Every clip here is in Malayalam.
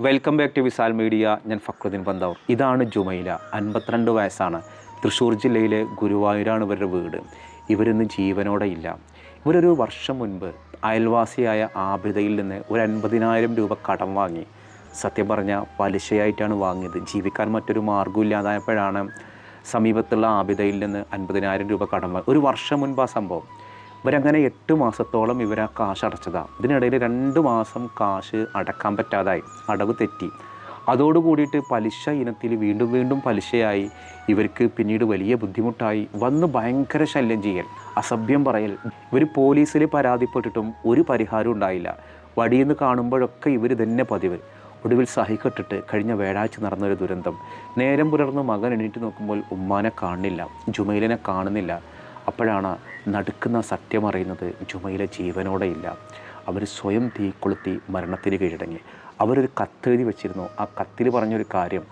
Welcome back to Visal media ഞാൻ ഫക്രുദ്ദീൻ പന്തവർ. ഇതാണ് ജുമൈല. അൻപത്തിരണ്ട് വയസ്സാണ്. തൃശ്ശൂർ ജില്ലയിലെ ഗുരുവായൂരാണ് ഇവരുടെ വീട്. ഇവരിന്ന് ജീവനോടെ ഇല്ല. ഇവരൊരു വർഷം മുൻപ് അയൽവാസിയായ ആബിദയിൽ നിന്ന് ഒരു അൻപതിനായിരം രൂപ കടം വാങ്ങി. സത്യം പറഞ്ഞാൽ പലിശയായിട്ടാണ് വാങ്ങിയത്. ജീവിക്കാൻ മറ്റൊരു മാർഗമില്ലാതായപ്പോഴാണ് സമീപത്തുള്ള ആബിദയിൽ നിന്ന് അൻപതിനായിരം രൂപ കടം വാങ്ങി ഒരു വർഷം മുൻപ് ആ സംഭവം. ഇവരങ്ങനെ എട്ട് മാസത്തോളം ഇവർ ആ കാശ് അടച്ചതാണ് ഇതിനിടയിൽ രണ്ട് മാസം കാശ് അടക്കാൻ പറ്റാതായി. അടവ് തെറ്റി. അതോടുകൂടിയിട്ട് പലിശ ഇനത്തിൽ വീണ്ടും വീണ്ടും പലിശയായി. ഇവർക്ക് പിന്നീട് വലിയ ബുദ്ധിമുട്ടായി. വന്ന് ഭയങ്കര ശല്യം ചെയ്യൽ. അസഭ്യം പറയൽ. ഇവർ പോലീസിൽ പരാതിപ്പെട്ടിട്ടും ഒരു പരിഹാരം ഉണ്ടായില്ല. വടിയെന്ന് കാണുമ്പോഴൊക്കെ ഇവർ തന്നെ പതിവ്. ഒടുവിൽ സഹിക്കെട്ടിട്ട് കഴിഞ്ഞ വേഴാഴ്ച നടന്നൊരു ദുരന്തം. നേരം പുലർന്ന് മകൻ എണീറ്റ് നോക്കുമ്പോൾ ഉമ്മാനെ കാണുന്നില്ല. ജുമൈലിനെ കാണുന്നില്ല. അപ്പോഴാണ് നടുക്കുന്ന സത്യം അറിയുന്നത് ജുമയിലെ ജീവനോടെ ഇല്ല. അവർ സ്വയം തീ കൊളുത്തി മരണത്തിന് കീഴടങ്ങി. അവരൊരു കത്തെഴുതി വെച്ചിരുന്നു. ആ കത്തിൽ പറഞ്ഞൊരു കാര്യം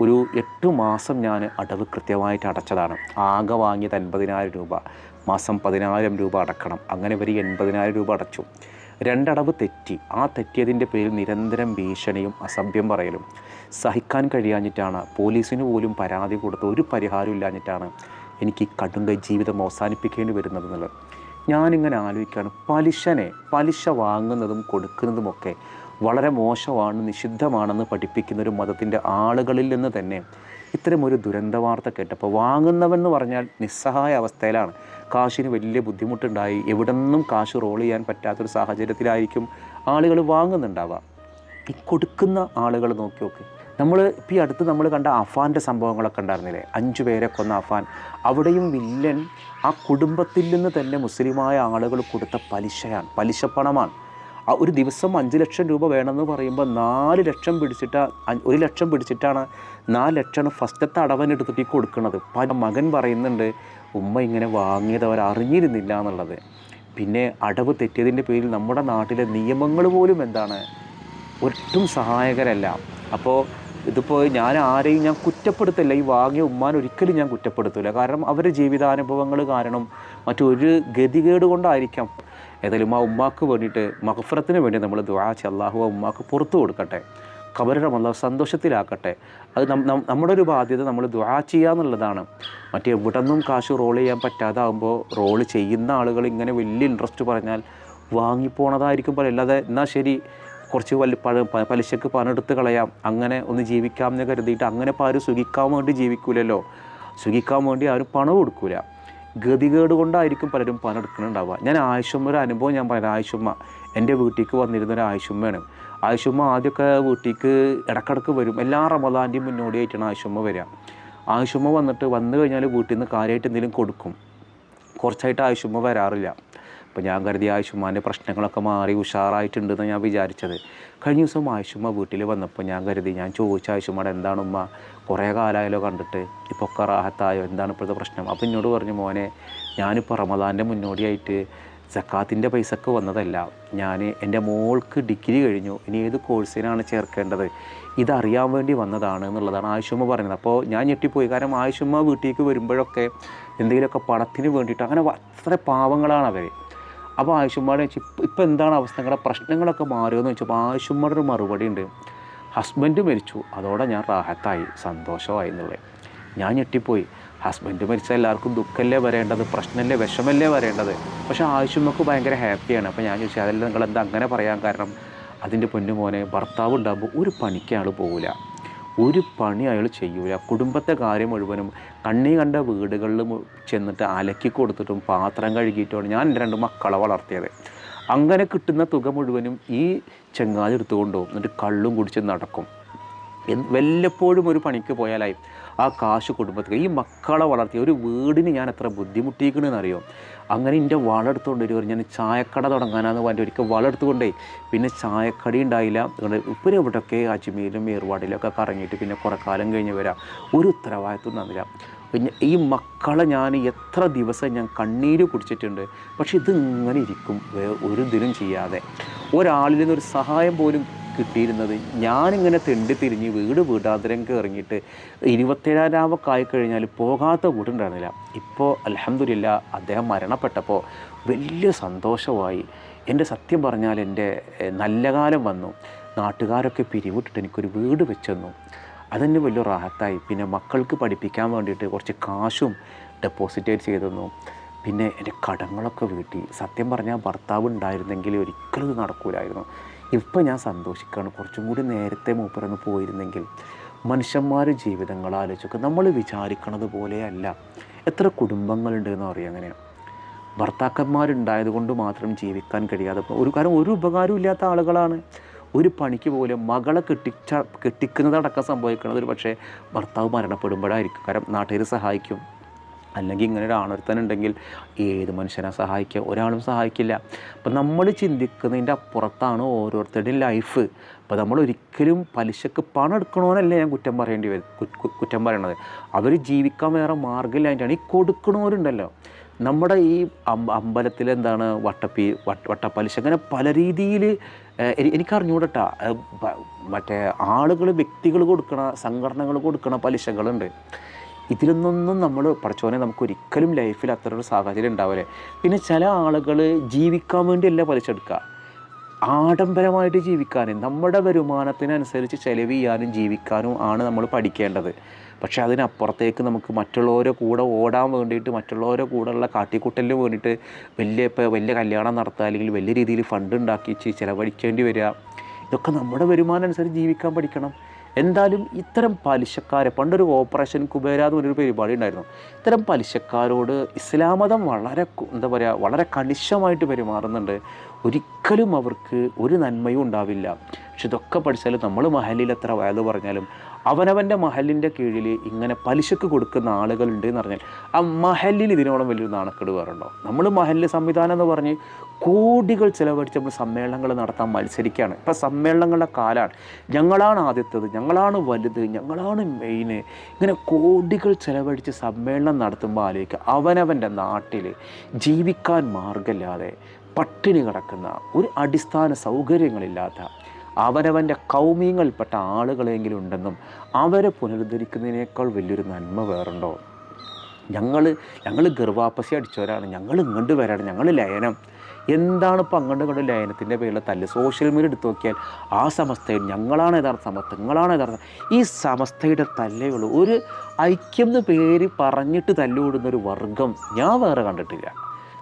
ഒരു എട്ട് മാസം ഞാൻ അടവ് കൃത്യമായിട്ട് അടച്ചതാണ്. ആകെ വാങ്ങിയത് അൻപതിനായിരം രൂപ. മാസം പതിനായിരം രൂപ അടക്കണം. അങ്ങനെ ഇവർ എൺപതിനായിരം രൂപ അടച്ചു. രണ്ടടവ് തെറ്റി. ആ തെറ്റിയതിന്റെ പേരിൽ നിരന്തരം ഭീഷണിയും അസഭ്യം പറയലും. സഹിക്കാൻ കഴിയാഞ്ഞിട്ടാണ്. പോലീസിന് പോലും പരാതി കൊടുത്ത് ഒരു പരിഹാരം ഇല്ലാഞ്ഞിട്ടാണ് എനിക്ക് കടുങ്കൈ ജീവിതം അവസാനിപ്പിക്കേണ്ടി വരുന്നത് എന്നുള്ളത്. ഞാനിങ്ങനെ ആലോചിക്കുകയാണ്. പലിശനെ പലിശ വാങ്ങുന്നതും കൊടുക്കുന്നതുമൊക്കെ വളരെ മോശമാണ് നിഷിദ്ധമാണെന്ന് പഠിപ്പിക്കുന്ന ഒരു മതത്തിന്റെ ആളുകളിൽ നിന്ന് തന്നെ ഇത്തരം ഒരു ദുരന്ത വാർത്ത കേട്ടപ്പോൾ വാങ്ങുന്നവെന്ന് പറഞ്ഞാൽ നിസ്സഹായ അവസ്ഥയിലാണ്. കാശിന് വലിയ ബുദ്ധിമുട്ടുണ്ടായി. എവിടെ നിന്നും കാശ് റോൾ ചെയ്യാൻ പറ്റാത്തൊരു സാഹചര്യത്തിലായിരിക്കും ആളുകൾ വാങ്ങുന്നുണ്ടാവുക. ഈ കൊടുക്കുന്ന ആളുകൾ നോക്ക് നമ്മൾ ഇപ്പോൾ ഈ അടുത്ത് നമ്മൾ കണ്ട അഫാന്റെ സംഭവങ്ങളൊക്കെ ഉണ്ടായിരുന്നില്ലേ? അഞ്ചു പേരെ കൊന്ന അഫാൻ. അവിടെയും വില്ലൻ ആ കുടുംബത്തിൽ നിന്ന് തന്നെ മുസ്ലിമായ ആളുകൾ കൊടുത്ത പലിശയാണ് പലിശപ്പണമാണ്. ആ ഒരു ദിവസം അഞ്ച് ലക്ഷം രൂപ വേണമെന്ന് പറയുമ്പോൾ നാല് ലക്ഷം പിടിച്ചിട്ട് ഒരു ലക്ഷം പിടിച്ചിട്ടാണ് നാല് ലക്ഷമാണ് ഫസ്റ്റത്തെ അടവനെടുത്തിട്ട് ഈ കൊടുക്കുന്നത് പല മകൻ പറയുന്നുണ്ട് ഉമ്മ ഇങ്ങനെ വാങ്ങിയത് അവർ അറിഞ്ഞിരുന്നില്ല എന്നുള്ളത്. പിന്നെ അടവ് തെറ്റിയതിന്റെ പേരിൽ നമ്മുടെ നാട്ടിലെ നിയമങ്ങൾ പോലും എന്താണ്? ഒട്ടും സഹായകരല്ല. അപ്പോൾ ഇതിപ്പോൾ ഞാൻ ആരെയും ഞാൻ കുറ്റപ്പെടുത്തില്ല. ഈ വാങ്ങിയ ഉമ്മാൻ ഒരിക്കലും ഞാൻ കുറ്റപ്പെടുത്തില്ല കാരണം അവരുടെ ജീവിതാനുഭവങ്ങൾ കാരണം മറ്റൊരു ഗതികേട് കൊണ്ടായിരിക്കാം. ഏതായാലും ആ ഉമ്മാക്ക് വേണ്ടിയിട്ട് മഹഫറത്തിന് വേണ്ടി നമ്മൾ ദ്വാച്ച് അള്ളാഹു ആ ഉമ്മാക്ക് പുറത്തു കൊടുക്കട്ടെ. കബറിടം അള്ളാഹു സന്തോഷത്തിലാക്കട്ടെ. അത് നമ്മുടെ ഒരു ബാധ്യത നമ്മൾ ദുആ ചെയ്യുക എന്നുള്ളതാണ്. മറ്റേ എവിടെ നിന്നും കാശ് റോൾ ചെയ്യാൻ പറ്റാതാകുമ്പോൾ റോൾ ചെയ്യുന്ന ആളുകൾ ഇങ്ങനെ വലിയ ഇൻട്രസ്റ്റ് പറഞ്ഞാൽ വാങ്ങിപ്പോണതായിരിക്കും പോലെ. അല്ലാതെ എന്നാൽ ശരി കുറച്ച് പ- പലിശക്ക് പണെടുത്ത് കളയാം. അങ്ങനെ ഒന്ന് ജീവിക്കാം എന്ന് കരുതിയിട്ട് അങ്ങനെ ഇപ്പോൾ ആരും സുഖിക്കാൻ വേണ്ടി ജീവിക്കൂലല്ലോ. സുഖിക്കാൻ വേണ്ടി ആരും പണം കൊടുക്കൂല. ഗതികേട് കൊണ്ടായിരിക്കും പലരും പണം എടുക്കുന്നുണ്ടാവുക ഞാൻ ആയുഷമ്മ ഒരു അനുഭവം ഞാൻ പറയാം. ആയുഷമ്മ എന്റെ വീട്ടിലേക്ക് വന്നിരുന്ന ഒരു ആയുഷമ്മയാണ്. ആയുഷമ്മ ആദ്യമൊക്കെ വീട്ടിലേക്ക് ഇടക്കിടക്ക് വരും. എല്ലാ റമദാന്റെയും മുന്നോടിയായിട്ടാണ് ആയുഷമ്മ വരിക. ആയുഷമ്മ വന്നിട്ട് വന്നു കഴിഞ്ഞാൽ വീട്ടിൽ നിന്ന് കാര്യമായിട്ട് എന്തെങ്കിലും കൊടുക്കും. കുറച്ചായിട്ട് ആയുഷമ്മ വരാറില്ല. അപ്പോൾ ഞാൻ കരുതി ആയുഷുമാന്റെ പ്രശ്നങ്ങളൊക്കെ മാറി ഉഷാറായിട്ടുണ്ടെന്ന് ഞാൻ വിചാരിച്ചത്. കഴിഞ്ഞ ദിവസം ആയുഷുമ്മ വീട്ടിൽ വന്നപ്പോൾ ഞാൻ കരുതി ഞാൻ ചോദിച്ച ആയുഷുമ്മയുടെ എന്താണ് ഉമ്മ കുറേ കാലമായാലോ കണ്ടിട്ട് ഇപ്പോൾ ഒക്കെ റാഹത്തായോ എന്താണ് ഇപ്പോഴത്തെ പ്രശ്നം? അപ്പോൾ എന്നോട് പറഞ്ഞു മോനെ ഞാനിപ്പോൾ റമദാന്റെ മുന്നോടിയായിട്ട് സക്കാത്തിന്റെ പൈസക്ക് വന്നതല്ല. ഞാൻ എന്റെ മോൾക്ക് ഡിഗ്രി കഴിഞ്ഞു ഇനി ഏത് കോഴ്സിനാണ് ചേർക്കേണ്ടത്? ഇതറിയാൻ വേണ്ടി വന്നതാണ് എന്നുള്ളതാണ് ആയുഷമ്മ പറയുന്നത് അപ്പോൾ ഞാൻ ഞെട്ടിപ്പോയി. കാരണം ആയുഷമ്മ വീട്ടിലേക്ക് വരുമ്പോഴൊക്കെ എന്തെങ്കിലുമൊക്കെ പണത്തിന് വേണ്ടിയിട്ട് അങ്ങനെ അത്ര പാവങ്ങളാണ് അവർ അപ്പോൾ ആയുഷമ്മയുടെ വെച്ച് ഇപ്പം ഇപ്പം എന്താണ് അവസ്ഥ? നിങ്ങളുടെ പ്രശ്നങ്ങളൊക്കെ മാറിയോന്ന് വെച്ചപ്പോൾ ആയുഷമ്മയുടെ ഒരു മറുപടി ഉണ്ട് ഹസ്ബൻഡ് മരിച്ചു. അതോടെ ഞാൻ റാഹത്തായി സന്തോഷമായി എന്നുള്ളത് ഞാൻ ഞെട്ടിപ്പോയി. ഹസ്ബൻഡ് മരിച്ചാൽ എല്ലാവർക്കും ദുഃഖമല്ലേ വരേണ്ടത്? പ്രശ്നമല്ലേ വിഷമല്ലേ വരേണ്ടത്? പക്ഷേ ആവശ്യമൊക്കെ ഭയങ്കര ഹാപ്പിയാണ്. അപ്പോൾ ഞാൻ ചോദിച്ചു അതല്ല നിങ്ങൾ എന്താ അങ്ങനെ പറയാൻ കാരണം? അതിന്റെ പൊന്നു മോനെ ഭർത്താവ് ഉണ്ടാകുമ്പോൾ ഒരു പണിക്ക് അയാൾ പോകില്ല ഒരു പണി അയാൾ ചെയ്യൂല. കുടുംബത്തെ കാര്യം മുഴുവനും കണ്ണി കണ്ട വീടുകളിൽ ചെന്നിട്ട് അലക്കി കൊടുത്തിട്ടും പാത്രം കഴുകിയിട്ടുമാണ് ഞാൻ എന്റെ രണ്ട് മക്കളെ വളർത്തിയത്. അങ്ങനെ കിട്ടുന്ന തുക മുഴുവനും ഈ ചെങ്ങാതി എടുത്തുകൊണ്ടോ എന്നിട്ട് കള്ളും കുടിച്ച് നടക്കും. വല്ലപ്പോഴും ഒരു പണിക്ക് പോയാലായി ആ കാശ് കുടുംബത്തിൽ ഈ മക്കളെ വളർത്തി ഒരു വീടിന് ഞാൻ എത്ര ബുദ്ധിമുട്ടിക്കണമെന്ന് അറിയോ? അങ്ങനെ എന്റെ വളെടുത്തുകൊണ്ട് ഒരു ഞാൻ ചായക്കട തുടങ്ങാനാന്ന് പറഞ്ഞിട്ട് ഒരിക്കൽ വളെടുത്തുകൊണ്ടേ പിന്നെ ചായക്കടി ഉണ്ടായില്ല. ഇപ്പം എവിടെയൊക്കെ? അജ്മീരിലും ഏർവാടിലൊക്കെ കറങ്ങിയിട്ട് പിന്നെ കുറേ കാലം കഴിഞ്ഞ് വരാം. ഒരു ഉത്തരവാദിത്വം തന്നില്ല. പിന്നെ ഈ മക്കളെ ഞാൻ എത്ര ദിവസം ഞാൻ കണ്ണീര് കുടിച്ചിട്ടുണ്ട്. പക്ഷെ ഇതിങ്ങനെ ഇരിക്കും. ഒരു ദിനം ചെയ്യാതെ. ഒരാളിൽ നിന്നൊരു സഹായം പോലും കിട്ടിയിരുന്നത്. ഞാനിങ്ങനെ തെണ്ടി തിരിഞ്ഞ് വീട് വീടാന്തരം ഇറങ്ങിയിട്ട് ഇരുപത്തേഴാമൊക്കെ കഴിഞ്ഞാൽ പോകാത്ത വീടുണ്ടായിരുന്നില്ല. ഇപ്പോൾ അലഹമില്ല അദ്ദേഹം മരണപ്പെട്ടപ്പോൾ വലിയ സന്തോഷമായി. എന്റെ സത്യം പറഞ്ഞാൽ എന്റെ നല്ല കാലം വന്നു. നാട്ടുകാരൊക്കെ പിരിവിട്ടിട്ട് എനിക്കൊരു വീട് വെച്ചെന്നു. അതെന്നെ വലിയ റാഹത്തായി. പിന്നെ മക്കൾക്ക് പഠിപ്പിക്കാൻ വേണ്ടിയിട്ട് കുറച്ച് കാശും ഡെപ്പോസിറ്റ് ചെയ്തു തന്നു. പിന്നെ എന്റെ കടങ്ങളൊക്കെ വീട്ടി. സത്യം പറഞ്ഞാൽ ഭർത്താവ് ഉണ്ടായിരുന്നെങ്കിൽ ഒരിക്കലും ഇത് നടക്കൂലായിരുന്നു. ഇപ്പം ഞാൻ സന്തോഷിക്കുകയാണ്. കുറച്ചും കൂടി നേരത്തെ മൂപ്പരൊന്ന് പോയിരുന്നെങ്കിൽ മനുഷ്യന്മാർ ജീവിതങ്ങൾ ആലോചിച്ചൊക്കെ നമ്മൾ വിചാരിക്കണത് പോലെയല്ല. എത്ര കുടുംബങ്ങളുണ്ട് എന്ന് അറിയാം അങ്ങനെ ഭർത്താക്കന്മാരുണ്ടായത് കൊണ്ട് മാത്രം ജീവിക്കാൻ കഴിയാതെ ഒരു കാരണം ഒരു ഉപകാരവും ഇല്ലാത്ത ആളുകളാണ്. ഒരു പണിക്ക് പോലും മകളെ കെട്ടിച്ച കെട്ടിക്കുന്നതടക്കം സംഭവിക്കുന്നത് ഒരു പക്ഷേ ഭർത്താവ് മരണപ്പെടുമ്പോഴായിരിക്കും. കാരണം നാട്ടുകാർ സഹായിക്കും. അല്ലെങ്കിൽ ഇങ്ങനെ ഒരു ആണൊരുത്തനുണ്ടെങ്കിൽ ഏത് മനുഷ്യനെ സഹായിക്കുക? ഒരാളും സഹായിക്കില്ല. അപ്പം നമ്മൾ ചിന്തിക്കുന്നതിന്റെ അപ്പുറത്താണ് ഓരോരുത്തരുടെയും ലൈഫ് അപ്പോൾ നമ്മൾ ഒരിക്കലും പലിശക്ക് പണം എടുക്കണമെന്നല്ല ഞാൻ കുറ്റം പറയേണ്ടി വരും കുറ്റം പറയണത്. അവർ ജീവിക്കാൻ വേറെ മാർഗമില്ലായിട്ടാണ് ഈ കൊടുക്കണവരുണ്ടല്ലോ. നമ്മുടെ ഈ അമ്പ അമ്പലത്തിൽ എന്താണ് വട്ടപ്പി വട്ട വട്ടപ്പലിശ അങ്ങനെ പല രീതിയിൽ എനിക്ക് അറിഞ്ഞുകൂടട്ടാ മറ്റേ ആളുകൾ വ്യക്തികൾ കൊടുക്കണ സംഘടനകൾ കൊടുക്കണ പലിശകളുണ്ട്. ഇതിലൊന്നൊന്നും നമ്മൾ പഠിച്ചോനെ നമുക്ക് ഒരിക്കലും ലൈഫിൽ അത്ര ഒരു സാഹചര്യം ഉണ്ടാവില്ലേ പിന്നെ ചില ആളുകൾ ജീവിക്കാൻ വേണ്ടിയല്ല പലിശ എടുക്കുക ആഡംബരമായിട്ട് ജീവിക്കാനും നമ്മുടെ വരുമാനത്തിനനുസരിച്ച് ചെലവ് ചെയ്യാനും ജീവിക്കാനും ആണ് നമ്മൾ പഠിക്കേണ്ടത്. പക്ഷേ അതിനപ്പുറത്തേക്ക് നമുക്ക് മറ്റുള്ളവരെ കൂടെ ഓടാൻ വേണ്ടിയിട്ട് മറ്റുള്ളവരെ കൂടെയുള്ള കാട്ടിക്കൂട്ടലിന് വേണ്ടിയിട്ട് വലിയ ഇപ്പോൾ വലിയ കല്യാണം നടത്തുക അല്ലെങ്കിൽ വലിയ രീതിയിൽ ഫണ്ട് ഉണ്ടാക്കി ചിലവഴിക്കേണ്ടി വരിക. ഇതൊക്കെ നമ്മുടെ വരുമാനം അനുസരിച്ച് ജീവിക്കാൻ പഠിക്കണം. എന്തായാലും ഇത്തരം പലിശക്കാരെ പണ്ടൊരു ഓപ്പറേഷൻ കുബേര എന്ന് പറഞ്ഞൊരു പരിപാടി ഉണ്ടായിരുന്നു. ഇത്തരം പലിശക്കാരോട് ഇസ്ലാം മതം വളരെ എന്താ പറയുക വളരെ കണിശമായിട്ട് പെരുമാറുന്നുണ്ട്. ഒരിക്കലും അവർക്ക് ഒരു നന്മയും ഉണ്ടാവില്ല. പക്ഷെ ഇതൊക്കെ പഠിച്ചാലും നമ്മൾ മഹലിൽ എത്ര വയത് പറഞ്ഞാലും അവനവന്റെ മഹലിന്റെ കീഴിൽ ഇങ്ങനെ പലിശക്ക് കൊടുക്കുന്ന ആളുകളുണ്ട് എന്ന് പറഞ്ഞാൽ ആ മഹലിൽ ഇതിനോളം വലിയൊരു നാണക്കേട് വേറുണ്ടോ നമ്മൾ മഹലിൽ സംവിധാനം എന്ന് പറഞ്ഞ് കോടികൾ ചിലവഴിച്ച് നമ്മൾ സമ്മേളനങ്ങൾ നടത്താൻ മത്സരിക്കുകയാണ്. ഇപ്പം സമ്മേളനങ്ങളുടെ കാലമാണ് ഞങ്ങളാണ് ആദ്യത്തത് ഞങ്ങളാണ് വലുത് ഞങ്ങളാണ് മെയിന്. ഇങ്ങനെ കോടികൾ ചിലവഴിച്ച് സമ്മേളനം നടത്തുമ്പോൾ ആലോചിക്കുക. അവനവന്റെ നാട്ടിൽ ജീവിക്കാൻ മാർഗമില്ലാതെ പട്ടിണി കിടക്കുന്ന ഒരു അടിസ്ഥാന സൗകര്യങ്ങളില്ലാത്ത അവനവന്റെ കൗമീങ്ങൾപ്പെട്ട ആളുകളെങ്കിലും ഉണ്ടെന്നും അവരെ പുനരുദ്ധരിക്കുന്നതിനേക്കാൾ വലിയൊരു നന്മ വേറുണ്ടോ? ഞങ്ങൾ ഞങ്ങൾ ഗർഭാപ്പസി അടിച്ചവരാണ്. ഞങ്ങൾ ഇങ്ങോട്ട് വരാണ്. ഞങ്ങൾ ലയനം. എന്താണ് ഇപ്പോൾ അങ്ങോട്ട് ഇങ്ങോട്ട് ലയനത്തിന്റെ പേരിൽ തല്ല്? സോഷ്യൽ മീഡിയ എടുത്തു നോക്കിയാൽ ആ സമസ്തയിൽ ഞങ്ങളാണ് യഥാർത്ഥ സമസ്ത നിങ്ങളാണ് യഥാർത്ഥ ഈ സമസ്തയുടെ തല്ലേ ഉള്ളൂ. ഒരു ഐക്യം എന്ന് പേര് പറഞ്ഞിട്ട് തല്ലുകൂടുന്ന ഒരു വർഗം ഞാൻ വേറെ കണ്ടിട്ടില്ല.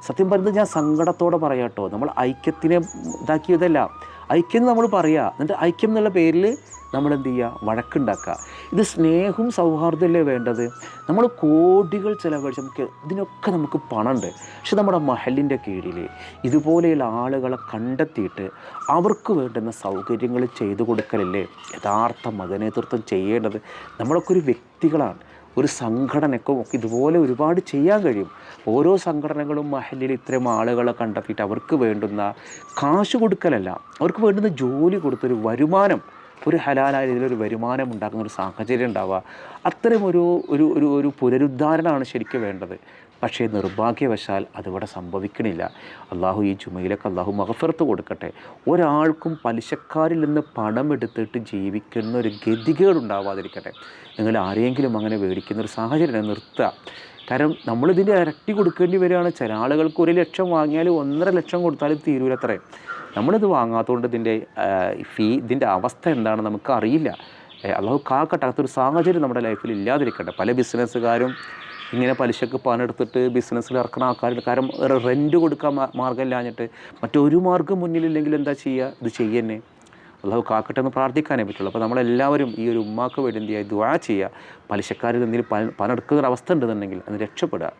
സത്യം പറയുന്നത് ഞാൻ സങ്കടത്തോടെ പറയാട്ടോ നമ്മൾ ഐക്യത്തിനെ ഇതാക്കിയതല്ല. ഐക്യം നമ്മൾ പറയുക എന്നിട്ട് ഐക്യം എന്നുള്ള പേരിൽ നമ്മൾ എന്ത് ചെയ്യുക വഴക്കുണ്ടാക്കുക ഇത് സ്നേഹവും സൗഹാർദ്ദമല്ലേ വേണ്ടത്? നമ്മൾ കോടികൾ ചിലവഴിച്ച് നമുക്ക് ഇതിനൊക്കെ നമുക്ക് പണമുണ്ട്. പക്ഷെ നമ്മുടെ മഹലിന്റെ കീഴിൽ ഇതുപോലെയുള്ള ആളുകളെ കണ്ടെത്തിയിട്ട് അവർക്ക് വേണ്ടുന്ന സൗകര്യങ്ങൾ ചെയ്തു കൊടുക്കലല്ലേ? യഥാർത്ഥ മതനേതൃത്വം ചെയ്യേണ്ടത് നമ്മളൊക്കെ ഒരു വ്യക്തികളാണ്. ഒരു സംഘടനക്കും ഒക്കെ ഇതുപോലെ ഒരുപാട് ചെയ്യാൻ കഴിയും. ഓരോ സംഘടനകളും മഹലിൽ ഇത്തരം ആളുകളെ കണ്ടെത്തിയിട്ട് അവർക്ക് വേണ്ടുന്ന കാശ് കൊടുക്കലല്ല. അവർക്ക് വേണ്ടുന്ന ജോലി കൊടുത്തൊരു വരുമാനം ഒരു ഹലാലായ രീതിയിൽ ഒരു വരുമാനം ഉണ്ടാക്കുന്ന ഒരു സാഹചര്യം ഉണ്ടാവുക. അത്തരം ഒരു ഒരു ഒരു ഒരു പുനരുദ്ധാരണമാണ് ശരിക്കും വേണ്ടത്. പക്ഷേ നിർഭാഗ്യവശാൽ അതിവിടെ സംഭവിക്കണില്ല. അള്ളാഹു ഈ ചുമയിലൊക്കെ അള്ളാഹു മഹഫിർത്ത് കൊടുക്കട്ടെ. ഒരാൾക്കും പലിശക്കാരിൽ നിന്ന് പണം എടുത്തിട്ട് ജീവിക്കുന്ന ഒരു ഗതികേട് ഉണ്ടാവാതിരിക്കട്ടെ നിങ്ങൾ ആരെങ്കിലും അങ്ങനെ മേടിക്കുന്ന ഒരു സാഹചര്യം നിർത്തുക കാരണം നമ്മളിതിന്റെ ഇരട്ടി കൊടുക്കേണ്ടി വരികയാണ്. ചില ആളുകൾക്ക് ഒരു ലക്ഷം വാങ്ങിയാൽ ഒന്നര ലക്ഷം കൊടുത്താലും തീരൂലത്രേ. നമ്മളിത് വാങ്ങാത്തതുകൊണ്ട് ഇതിന്റെ ഫീ ഇതിന്റെ അവസ്ഥ എന്താണെന്ന് നമുക്ക് അറിയില്ല. അള്ളാഹു കാക്കട്ടെ അങ്ങനത്തെ സാഹചര്യം നമ്മുടെ ലൈഫിൽ ഇല്ലാതിരിക്കട്ടെ. പല ബിസിനസ്സുകാരും ഇങ്ങനെ പലിശക്ക് പണെടുത്തിട്ട് ബിസിനസ്സിൽ ഇറക്കുന്ന ആൾക്കാരുണ്ട്. കാരണം റെന്റ് കൊടുക്കാൻ മാർഗം ഇല്ലാഞ്ഞിട്ട് മറ്റൊരു മാർഗം മുന്നിലില്ലെങ്കിൽ എന്താ ചെയ്യുക ഇത് ചെയ്യന്നെ. അള്ളാഹു കാക്കട്ടെ എന്ന് പ്രാർത്ഥിക്കാനേ പറ്റുള്ളൂ. അപ്പോൾ നമ്മളെല്ലാവരും ഈ ഒരു ഉമ്മാക്ക് വേണ്ടി എന്ത് ചെയ്യുക ദുആ ചെയ്യുക പലിശക്കാരിൽ എന്തെങ്കിലും പണ പണം എടുക്കുന്ന ഒരു അവസ്ഥ ഉണ്ടെന്നുണ്ടെങ്കിൽ അത് രക്ഷപ്പെടുക.